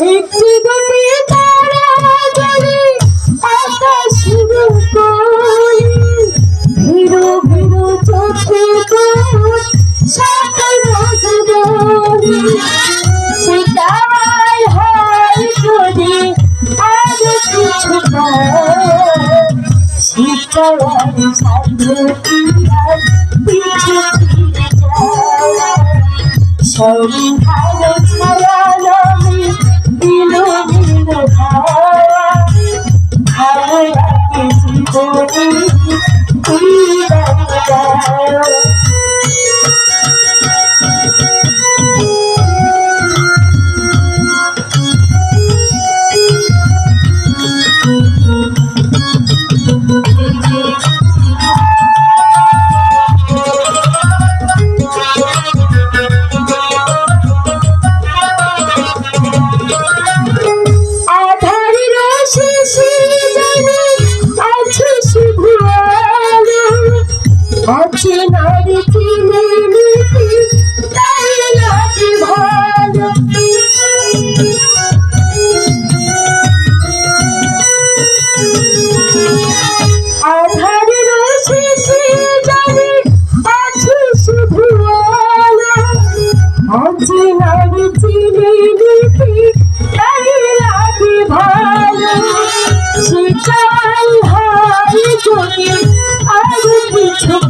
একটি দুটি তারা জ্বলে আকাশের উপরে। ভিড়ো ভিড়ো চোখে তোর সকাল রজনী সেটাই হয় ছিল আছে নারী চিনে নিতে